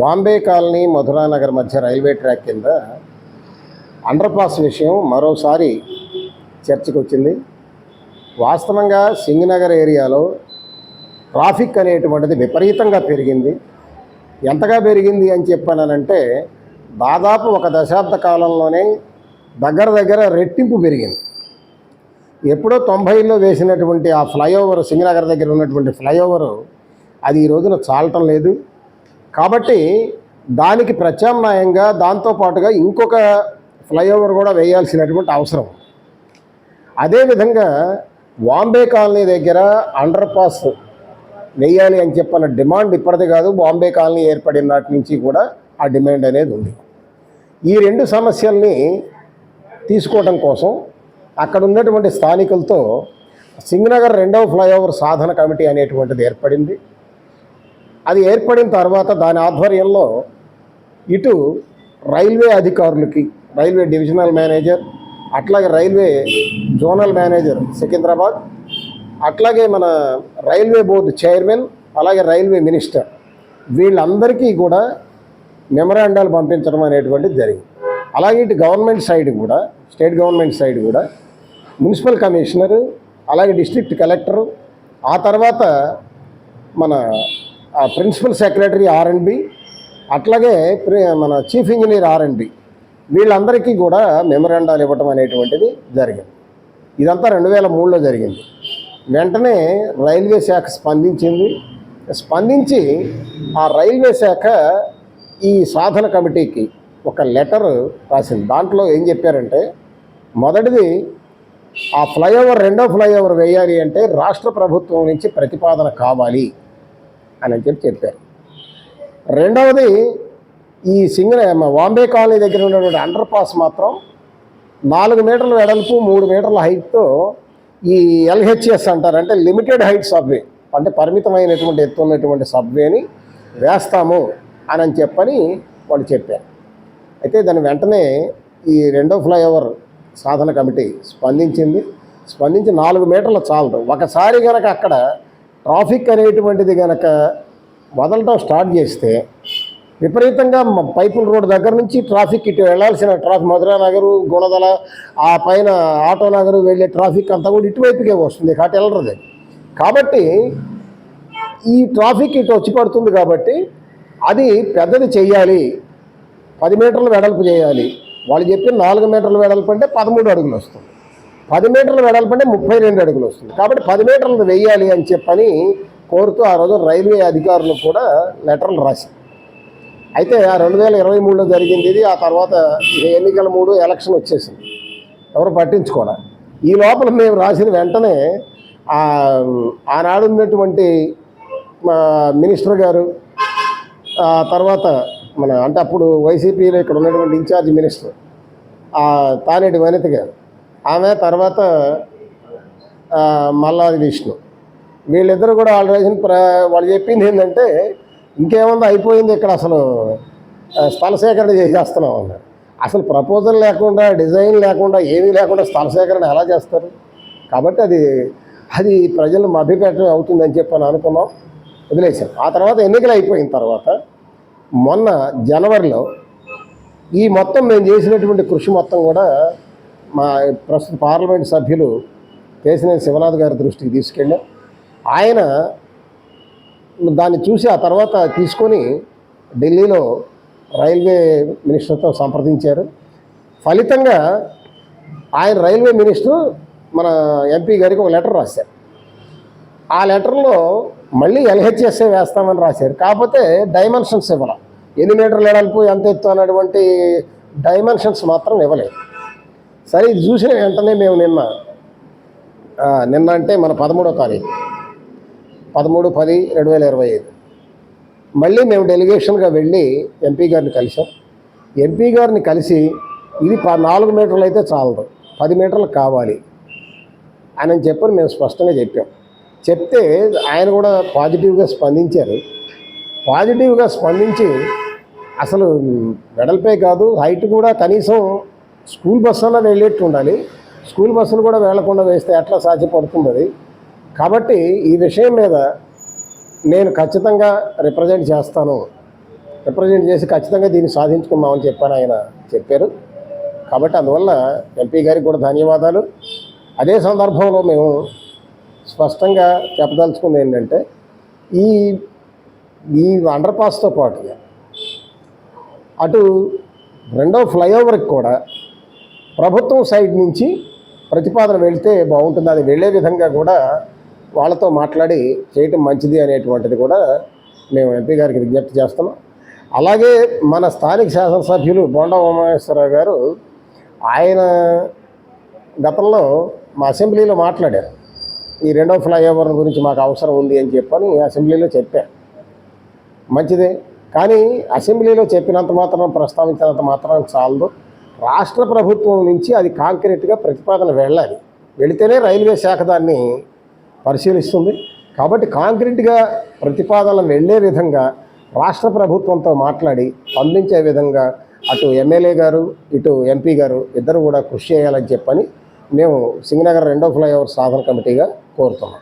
Vambay colony Madhuranagar మధ్య railway track కింద underpass విషయం మరోసారి చర్చకు వచ్చింది వాస్తవంగా సింగనగర్ ఏరియాలో ట్రాఫిక్ అనేటువంటిది విపరీతంగా పెరిగింది. ఎంతగా పెరిగింది అని చెప్పానంటే దాదాపు ఒక దశాబ్ద కాలంలోనే దగ్గర దగ్గర రెట్టింపు పెరిగింది. ఎప్పుడో తొంభైలో వేసినటువంటి ఆ ఫ్లైఓవర్ సింగనగర్ దగ్గర ఉన్నటువంటి ఫ్లైఓవర్ అది ఈ రోజున చాలటం లేదు. కాబట్టి దానికి ప్రత్యామ్నాయంగా దాంతోపాటుగా ఇంకొక ఫ్లైఓవర్ కూడా వేయాల్సినటువంటి అవసరం. అదేవిధంగా బాంబే కాలనీ దగ్గర అండర్ పాస్ వేయాలి అని చెప్పిన డిమాండ్ ఇప్పటిది కాదు. బాంబే కాలనీ ఏర్పడిన నాటి నుంచి కూడా ఆ డిమాండ్ అనేది ఉంది. ఈ రెండు సమస్యల్ని తీసుకోవడం కోసం అక్కడ ఉన్నటువంటి స్థానికులతో సింగనగర్ రెండవ ఫ్లైఓవర్ సాధన కమిటీ అనేటువంటిది ఏర్పడింది. అది ఏర్పడిన తర్వాత దాని ఆధ్వర్యంలో ఇటు రైల్వే అధికారులకి రైల్వే డివిజనల్ మేనేజర్ అట్లాగే రైల్వే జోనల్ మేనేజర్ సికింద్రాబాద్ అట్లాగే మన రైల్వే బోర్డు చైర్మన్ అలాగే రైల్వే మినిస్టర్ వీళ్ళందరికీ కూడా మెమరాండాలు పంపించడం అనేటువంటిది జరిగింది. అలాగే ఇటు గవర్నమెంట్ సైడ్ కూడా స్టేట్ గవర్నమెంట్ సైడ్ కూడా మున్సిపల్ కమిషనరు అలాగే డిస్ట్రిక్ట్ కలెక్టరు ఆ తర్వాత మన ప్రిన్సిపల్ సెక్రటరీ ఆర్ఎండ్బి అట్లాగే మన చీఫ్ ఇంజనీర్ ఆర్ఎండ్బి వీళ్ళందరికీ కూడా మెమరాండాలు ఇవ్వటం అనేటువంటిది జరిగింది. ఇదంతా రెండు వేల మూడులో జరిగింది. వెంటనే రైల్వే శాఖ స్పందించింది. స్పందించి ఆ రైల్వే శాఖ ఈ సాధన కమిటీకి ఒక లెటర్ రాసింది. దాంట్లో ఏం చెప్పారంటే మొదటిది ఆ ఫ్లైఓవర్ రెండో ఫ్లైఓవర్ వేయాలి అంటే రాష్ట్ర ప్రభుత్వం నుంచి ప్రతిపాదన కావాలి. అని చెప్పి చెప్పారు. రెండవది ఈ సింగ వాంబే కాలనీ దగ్గర ఉన్నటువంటి అండర్ పాస్ మాత్రం నాలుగు మీటర్ల వెడల్పు మూడు మీటర్ల హైట్తో ఈ ఎల్హెచ్ఎస్ అంటారు. అంటే లిమిటెడ్ హైట్ సబ్వే అంటే పరిమితమైనటువంటి ఎత్తు ఉన్నటువంటి సబ్వేని వేస్తాము అని అని చెప్పని వాళ్ళు చెప్పారు. అయితే దాని వెంటనే ఈ రెండో ఫ్లైఓవర్ సాధన కమిటీ స్పందించింది. స్పందించి నాలుగు మీటర్ల చాలదు. ఒకసారి కనుక అక్కడ ట్రాఫిక్ అనేటువంటిది కనుక వదలటం స్టార్ట్ చేస్తే విపరీతంగా పైపుల రోడ్ దగ్గర నుంచి ట్రాఫిక్ ఇటు వెళ్ళాల్సిన ట్రాఫిక్ మధురా నగరు గుణదల ఆ పైన ఆటో నగరు వెళ్ళే ట్రాఫిక్ అంతా కూడా ఇటువైపుకే వస్తుంది అటు వెళ్ళరు కాబట్టి ఈ ట్రాఫిక్ ఇటు వచ్చి పడుతుంది కాబట్టి అది పెద్దది చెయ్యాలి. పది మీటర్లు వెడల్పు చేయాలి. వాళ్ళు చెప్పిన నాలుగు మీటర్ల వెడల్పు అంటే పదమూడు అడుగులు వస్తుంది. పది మీటర్లు వెడల్పంటే ముప్పై రెండు అడుగులు వస్తుంది. కాబట్టి పది మీటర్లు వెయ్యాలి అని చెప్పని కోరుతూ ఆ రోజు రైల్వే అధికారులు కూడా లెటర్లు రాశారు. అయితే ఆ రెండు వేల ఇరవై మూడులో జరిగింది ఇది. ఆ తర్వాత ఎన్నికల మూడు ఎలక్షన్ వచ్చేసింది. ఎవరు పట్టించుకోవాలి ఈ లోపల మేము రాసిన వెంటనే ఆనాడు ఉన్నటువంటి మా మినిస్టర్ గారు తర్వాత మన అంటే అప్పుడు వైసీపీలో ఇక్కడ ఉన్నటువంటి ఇన్ఛార్జ్ మినిస్టర్ తానేటి వనిత గారు ఆమె తర్వాత మల్లాది విష్ణు. వీళ్ళిద్దరు కూడా వాళ్ళు ప్ర వాళ్ళు చెప్పింది ఏంటంటే ఇంకేముంది అయిపోయింది ఇక్కడ అసలు స్థల సేకరణ చేసేస్తున్నాం అన్నారు. అసలు ప్రపోజల్ లేకుండా డిజైన్ లేకుండా ఏమీ లేకుండా స్థల సేకరణ ఎలా చేస్తారు? కాబట్టి అది అది ప్రజలు మభ్యపెట్టడం అవుతుందని చెప్పి అని అనుకున్నాం వదిలేసాం. ఆ తర్వాత ఎన్నికలు అయిపోయిన తర్వాత మొన్న జనవరిలో ఈ మొత్తం మేము చేసినటువంటి కృషి మొత్తం కూడా మా ప్రస్తుత పార్లమెంట్ సభ్యులు కేసినేని శివనాథ్ గారి దృష్టికి తీసుకెళ్ళాం. ఆయన దాన్ని చూసి ఆ తర్వాత తీసుకొని ఢిల్లీలో రైల్వే మినిస్టర్తో సంప్రదించారు. ఫలితంగా ఆయన రైల్వే మినిస్టర్ మన ఎంపీ గారికి ఒక లెటర్ రాశారు. ఆ లెటర్లో మళ్ళీ ఎల్హెచ్ఎస్ఏ వేస్తామని రాశారు. కాకపోతే డైమెన్షన్స్ ఇవ్వాలి. ఎన్ని మీటర్లు వెడల్పు ఎంత ఎత్తు అన్నటువంటి డైమెన్షన్స్ మాత్రం ఇవ్వలేదు. సరే ఇది చూసిన వెంటనే మేము నిన్న నిన్న అంటే మన పదమూడో తారీఖు పదమూడు పది రెండు వేల ఇరవై ఐదు. మళ్ళీ మేము డెలిగేషన్గా వెళ్ళి ఎంపీ గారిని కలిసాం. ఎంపీ గారిని కలిసి ఇది ప నాలుగు మీటర్లు అయితే చాలదు పది మీటర్లు కావాలి అని చెప్పని మేము స్పష్టంగా చెప్పాం. చెప్తే ఆయన కూడా పాజిటివ్గా స్పందించారు. పాజిటివ్గా స్పందించి అసలు వెడల్పే కాదు హైట్ కూడా కనీసం స్కూల్ బస్సుల్లో వెళ్ళేట్టు ఉండాలి. స్కూల్ బస్సులు కూడా వెళ్ళకుండా వేస్తే ఎట్లా సాధ్యపడుతుంది కాబట్టి ఈ విషయం మీద నేను ఖచ్చితంగా రిప్రజెంట్ చేస్తాను. రిప్రజెంట్ చేసి ఖచ్చితంగా దీన్ని సాధించుకుందామని చెప్పాను ఆయన చెప్పారు. కాబట్టి అందువల్ల ఎంపీ గారికి కూడా ధన్యవాదాలు. అదే సందర్భంలో మేము స్పష్టంగా చెప్పదలుచుకుంది ఏంటంటే ఈ ఈ అండర్ పాస్తో పాటుగా అటు రెండో ఫ్లైఓవర్కి కూడా ప్రభుత్వం సైడ్ నుంచి ప్రతిపాదన వెళ్తే బాగుంటుంది. అది వెళ్ళే విధంగా కూడా వాళ్ళతో మాట్లాడి చేయటం మంచిది అనేటువంటిది కూడా మేము ఎంపీ గారికి విజ్ఞప్తి చేస్తున్నాం అలాగే మన స్థానిక శాసనసభ్యులు బొండా ఉమామేశ్వరరావు గారు ఆయన గతంలో మా అసెంబ్లీలో మాట్లాడారు. ఈ రెండో ఫ్లైఓవర్ గురించి మాకు అవసరం ఉంది అని చెప్పని అసెంబ్లీలో చెప్పారు. మంచిదే. కానీ అసెంబ్లీలో చెప్పినంత మాత్రం ప్రస్తావించినంత మాత్రం చాలదు. రాష్ట్ర ప్రభుత్వం నుంచి అది కాంక్రీట్గా ప్రతిపాదన వెళ్ళాలి. వెళితేనే రైల్వే శాఖ దాన్ని పరిశీలిస్తుంది. కాబట్టి కాంక్రీట్గా ప్రతిపాదనలు వెళ్ళే విధంగా రాష్ట్ర ప్రభుత్వంతో మాట్లాడి పంపించే విధంగా అటు ఎమ్మెల్యే గారు ఇటు ఎంపీ గారు ఇద్దరు కూడా కృషి చేయాలని చెప్పని మేము సింగనగర్ రెండో ఫ్లైఓవర్ సాధన కమిటీగా కోరుతున్నాం.